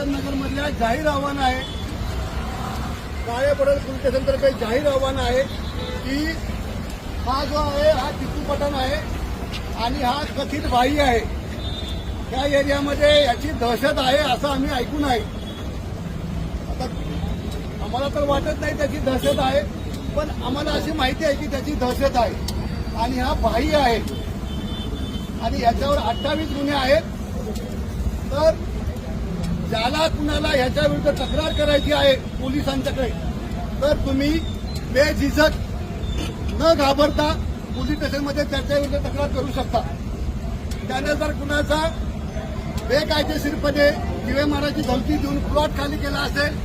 आझाद नगर मधल्या जाहीर आव्हान आहे काळे पडल पोलीस स्टेशनतर्फे जाहीर आव्हान आहे की हा जो आहे हा टिपू आहे आणि हा कथित भाई आहे. त्या एरियामध्ये याची दहशत आहे असं आम्ही ऐकून आहे. आता आम्हाला तर वाटत नाही त्याची दहशत आहे पण आम्हाला अशी माहिती आहे की त्याची दहशत आहे आणि हा भाई आहे. आणि याच्यावर अठ्ठावीस गुन्हे आहेत. तर ज्याला कुणाला ह्याच्या विरुद्ध तक्रार करायची आहे पोलिसांच्याकडे तर तुम्ही बेझिझक न घाबरता पोलीस स्टेशनमध्ये त्याच्या विरुद्ध तक्रार करू शकता. त्याने जर कुणाचा बेकायदेशीरपणे दिवे मारायची धमकी देऊन प्लॉट खाली केला असेल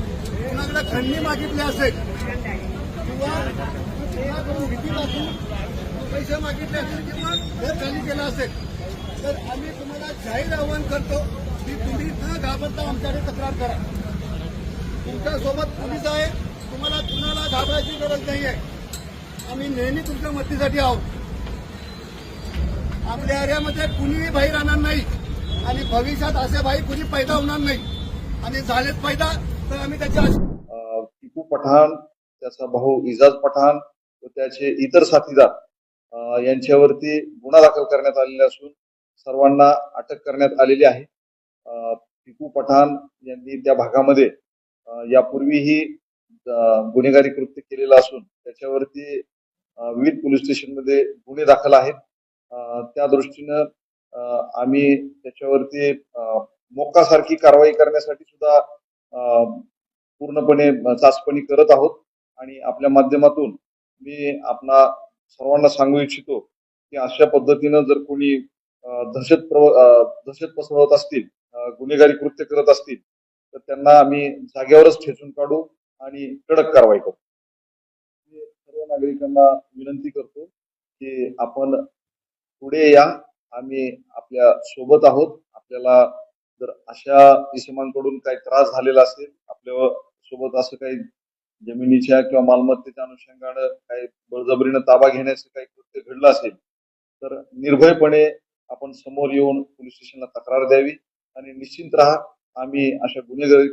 कुणाकडे खंडणी मागितली असेल किंवा भीती दाखवून पैसे मागितले असेल किंवा घर खाली केला असेल तर आम्ही तुम्हाला जाहीर आवाहन करतो. की तुम्ही न घाबरता आमच्याकडे तक्रार करा. तुमच्यासोबत पोलीस आहे तुम्हाला कुणाला घाबरायची गरज नाही आहे आम्ही नेहमी तुमच्या मदतीसाठी आहोत. आपल्या एरियामध्ये कुणीही भाई राहणार नाही आणि भविष्यात असे भाई कुणी पैदा होणार नाही. आणि झालेत पैदा तर आम्ही त्याच्या टिपू पठाण त्याचा भाऊ इजाज पठाण व त्याचे इतर साथीदार यांच्यावरती गुन्हा दाखल करण्यात आलेला असून सर्वांना अटक करण्यात आलेली आहे. टिपू पठाण यांनी त्या भागामध्ये यापूर्वीही गुन्हेगारी कृत्य केलेलं असून त्याच्यावरती विविध पोलीस स्टेशनमध्ये गुन्हे दाखल आहेत. त्या दृष्टीनं आम्ही त्याच्यावरती मोक्कासारखी कारवाई करण्यासाठी सुद्धा पूर्णपणे चाचपणी करत आहोत. आणि आपल्या माध्यमातून मी आपणा सर्वांना सांगू इच्छितो की अशा पद्धतीनं जर कोणी दहशत प्रव- दहशत पसरवत असतील गुन्हेगारी कृत्य करत असतील तर त्यांना आम्ही जागेवरच ठेचून काढू आणि कडक कारवाई करू. सर्व नागरिकांना विनंती करतो की आपण पुढे या. आम्ही आपल्यासोबत आहोत. आपल्याला जर अशा इसमांकडून काही त्रास झालेला असेल आपल्यासोबत असं काही जमिनीच्या किंवा मालमत्तेच्या अनुषंगानं काही बळजबरीनं ताबा घेण्याचं काही कृत्य घडलं असेल तर निर्भयपणे आपण समोर येऊन पोलीस स्टेशनला तक्रार द्यावी. आणि निश्चिंत राहा. आम्ही अशा गुन्हेगारी